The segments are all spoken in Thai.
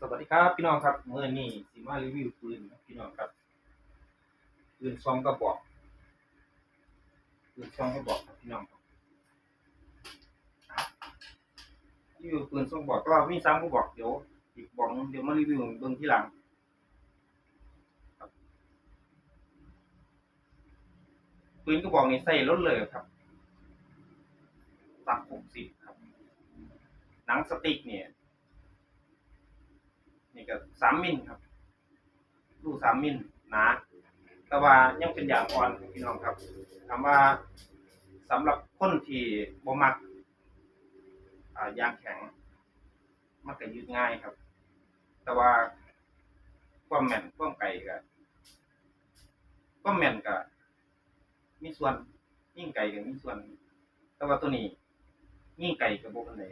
สวัสดีครับพี่น้องครับเมื่อนี้สิมารีวิวปืนพี่น้องครับปืนซองกระบอกปืนซองกระบอกครับพี่น้องครับรีวิวปืนซองกระบอกก็มีสามกระบอกเดี๋ยวอีกบอกหนึ่งเดี๋ยวมารีวิวเบื้องที่หลังปืนกระบอกนี้ใส่รถเลยครับตักหกสิบครับหนังสติ๊กเนี่ย นี่ก็สามมิลครับ ลูกสามมิลหนาแต่ว่ายังเป็นยางอ่อนพี่น้องครับถามว่าสำหรับคนที่บ่มักยางแข็ง มันก็ยืดง่ายครับ แต่ว่าความแม่นความไกลก็ความแม่นก็มีส่วนยิ่งไกลก็มีส่วน แต่ว่าตัวนี้ยิ่งไกลก็บ่ปานใด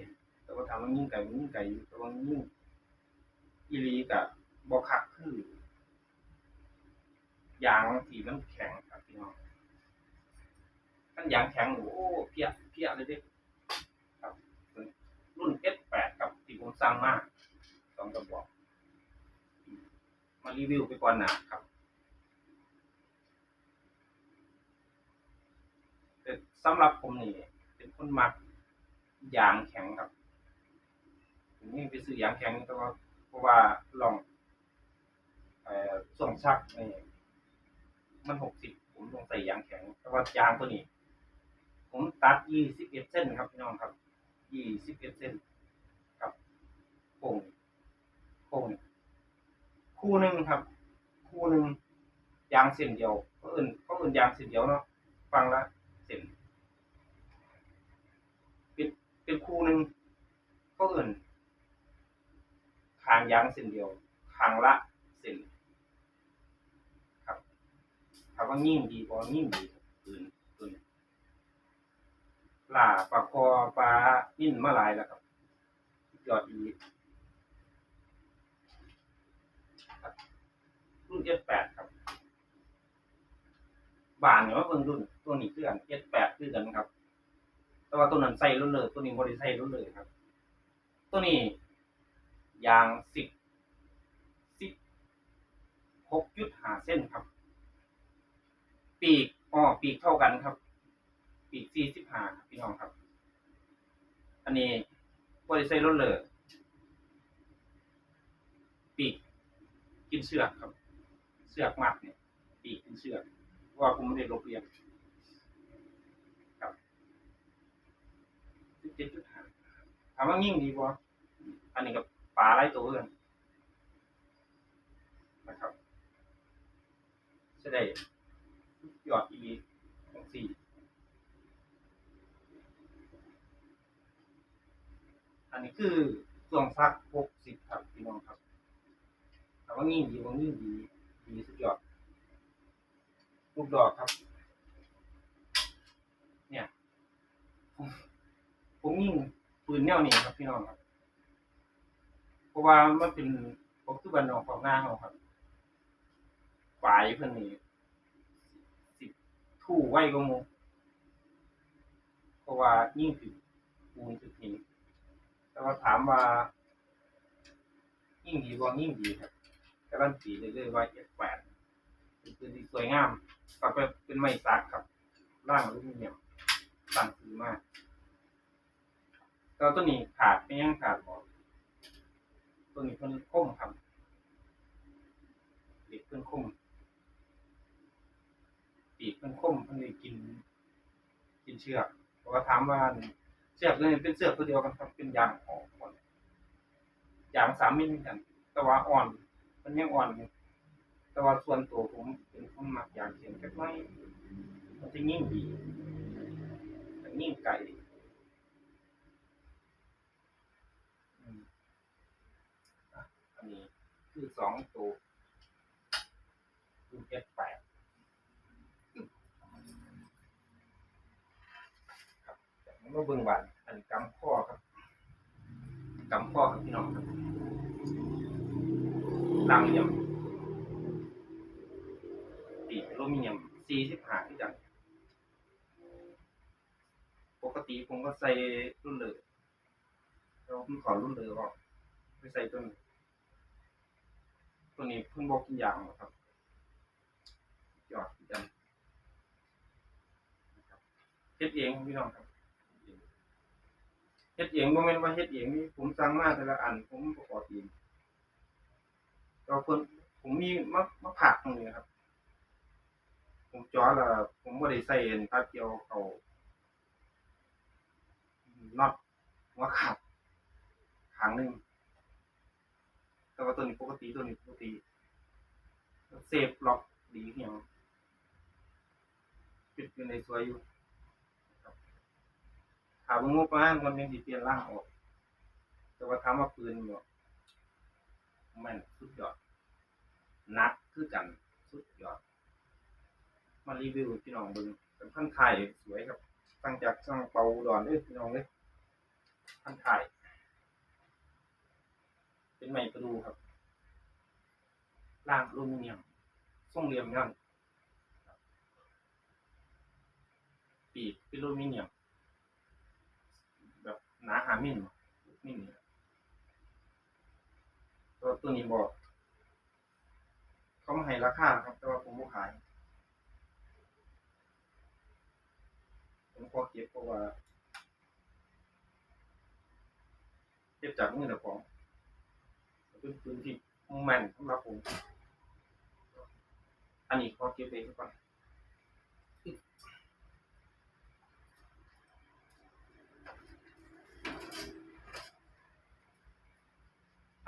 แต่ว่าถามว่ายิ่งไกลมันยิ่งไกลแต่ว่ายิ่ง อีหลีกับบอคักคือยางที่มันแข็งครับพี่น้องมันยางแข็งโอ้เพียเพียเลยด้ครับ รุ่น S8 ครับที่ผมสั่งมากสองกระบอก มารีวิวไปก่อนหนาครับแต่สำหรับผมนี่เป็นคนมักยางแข็งครับผมนี่ไปซื้อยางแข็งแต่ว่า ราะว่าลองส่วงชักนี่มันหกสิบผมต้องใส่ยางแข็งแต่ว่ายางตัวนี้ ผมตัดยี่สิบเอ็ดเส้นครับพี่น้องครับยี่สิบเอ็ดเส้นกับโป่งโป่งคู่หนึ่งครับ คู่หนึ่งยางเส้นเดียวเขาอื่นเขาอื่นยางเส้นเดียวเนาะฟังละเส้นเป็นเป็นคู่หนึ่งเขาอื่น ทางยางเส้นเดียวทางละเส้นครับถามว่ายิ่งดีกว่ายิ่งดีปืนปืนล่าปลาคอปลานิ่นมาหลายแล้วครับยอดอีรุ่นเอแปดครับบานเนี่ยว่าเบิ่งรุ่นตัวนี้คือกันเอแปดคือกันครับ แต่ว่าตัวนั้นใส่รุ่นเลยตัวนี้บริใส่รุ่นเลยครับ ตัวนี้ ยางสิบสิบหกยุดหาเส้นครับ ปีกอ๋อปีกเท่ากันครับ ปีกสี่สิบห้าพี่น้องครับ อันนี้บริไซรถเลยปีกกินเสือกครับ เสือกมัดเนี่ยปีกกินเสือกว่าผมไม่ได้ลบเรียนครับสิบเจ็ดจุดห้าถามว่ายิ่งดีบ่อันนี้กับ ปลาไล่ตัวเอื้อนนะครับจะได้ยอดอีของสี่อันนี้คือส่วงซักหกสิบครับพี่น้องครับแต่ว่ายิ่งดีว่ายิ่งดีดีสุดยอดลูกดอกครับ เนี่ย ผมยิ่งปืนแนวนี้ครับพี่น้องครับ ราะว่ามันเป็นผมคือบันนอกของหน้าเขาครับฝ่ายเพิ่นนี่สิทู่ไว้ก็มูเพราะว่ายิ่งถึงปูนถึงหินแต่ว่าถามว่า ยิ่งดีว่ายิ่งดีครับการันตีได้เลยว่าเอฟแปดเป็นปืนที่สวยงามก็เป็นเป็นไม้ซักครับ ร่างอลูมิเนียสั่งซื้อมากแล้วตัวนี้ขาดไม่ยังขาดหมด ตัวนี้เพิ่นคมครับเด็กเพิ่นคมปีกเพิ่นคมเพิ่นเลยกิน กินเชือกเพราะว่าถามว่าเชือกนี้เป็นเชือกตัวเดียวกันครับเป็นยางออกหมดยางสามมิลเหมือนกัน แต่ว่าอ่อนมันยังอ่อนอยู่แต่ว่าส่วนตัวผมเป็นคนมักยางเขียนแค่ไม่มันจะยิ่งดีแต่ยิ่งไกลอืม อันนี้ คือสองตัวรุ่นเอฟแปดครับแต่มันก็เบิ่งวานอันกำข้อครับกำข้อครับพี่น้องครับลังหลี่ยมปีกอลูมิเนียมสี่สิบห้าที่จังปกติผมก็ใส่รุ่นเลยเราผมขอรุ่นเลยว่าไปใส่ตัวนี้ ตัวนี้เพิ่นบอกกินยางหรอกครับยอดจันะครับเฮ็ดเองพี่น้องครับเฮ็ดเองบ่แม่นว่าเฮ็ดเองนี่ผมสั่งมาแต่ละอัน ผมประกอบเองก็เพิ่นผมมีมะมะผักตรงนี้ครับ ผมจ่อแล้วผมบ่ได้ใส่เอ็นตาเกียวเขาน็อตหัวขาดขางหนึง แต่ว่าตัวนี้ปกติตัวนี้ปกติเซฟล็อกดีเหี่ยงปิดอยู่ในสวยอยู่ถามงบประมาณคนยังสิเปลี่ยนร่างออก แต่ว่าถามว่าปืนบ่แม่นสุดยอดนักคือกันสุดยอดมารีวิวพี่น้องเบิ่งเป็นพันถ่ายสวยครับตั้งจากช่างเปาดอนเด้อพี่น้องเด้อพันถ่าย เป็นไม้ประดูครับล่างอลูมิเนียมทรงเหลี่ยมย่อนปีกเป็นอลูมิเนียม แบบหนาหามิลมิลเนี่ยตัวตัวนี้บอก เขามาให้ราคาครับ แต่ว่าผมบ่ขาย ผมขอเก็บเพราะว่าเก็บจากมือเจ้าของ เป็นพื้นที่แม่นสำหรับผมอันนี้ขอเก็บเองก่อน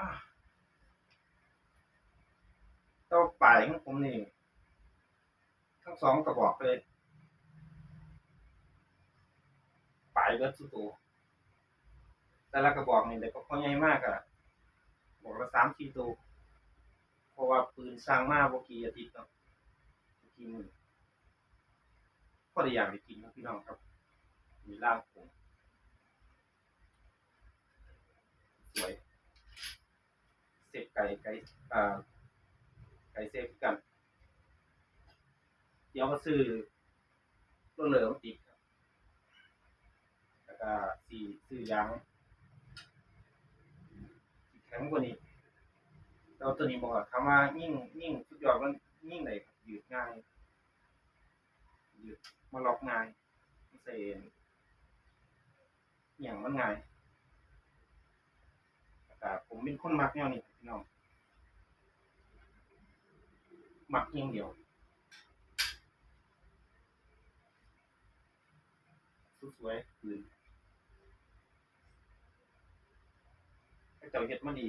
อะต่อไปของผมนี่ ทั้งสองกระบอกเลยปลายเบิร์ดสุดโตวแต่ละกระบอกนี่เด็กก็ค่อนใหญ่มากอะ บอกละสามสี่ตัวเพราะว่าปืนสร้างมาบกี่อาทิตย์เนาะกี่มือพอได้อยากไปกินครับพี่น้องครับ มีล่างผมสวยเสพไก่ไก่อ่าไก่เสพกัน เดี๋ยวมาซื้อต้นเหลืองติดแล้วก็สี่ซื้อยาง แข็งกว่านี้เราตัวนี้บอกว่าคำว่ายิ่งยิ่งสุดยอดมันยิ่งไหนครับยืดง่ายยืดมาล็อกง่ายเซนอย่างมันง่ายแต่ผมเป็นคนมักแนวนี้พี่น้องมักเพียงเดียว สวยๆคืน พระ เจ้าเฮ็ดมาดี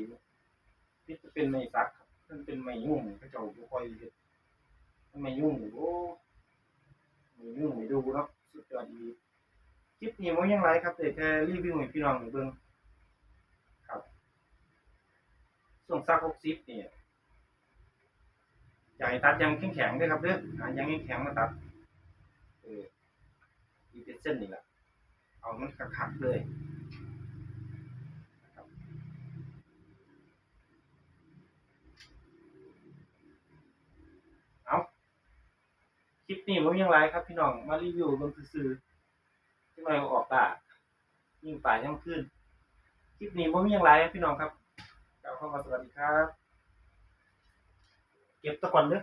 ที่จะเป็นไม้สักครับมันเป็นไม้ยุ่งพระเจ้าบ่ค่อยเฮ็ดมันไม้ยุ่งโอ้ไม้ยุ่งไม่ดูเนาะสุดยอดดีคลิปนี้บ่ยังไรครับแต่แค่รีวิวให้พี่น้องเบิ่งครับช่วงซัก60นี่อยากให้ตัดยางแข็งๆด้อครับเด้อหายางแข็งมาตัดเอออีเป็นเส้นนี่แหละเอามันคักๆเลย เอาคลิป นี้ผมยังไรครับ พี่น้องมารีวิวบนซื่อที่มาออกตายิ่งป่ายิ่งขึ้นคลิปนี้ผมยังไรครับพี่น้องครับกล่าวเข้ามาสวัสดีครับ เก็บตะกอนเนื้อ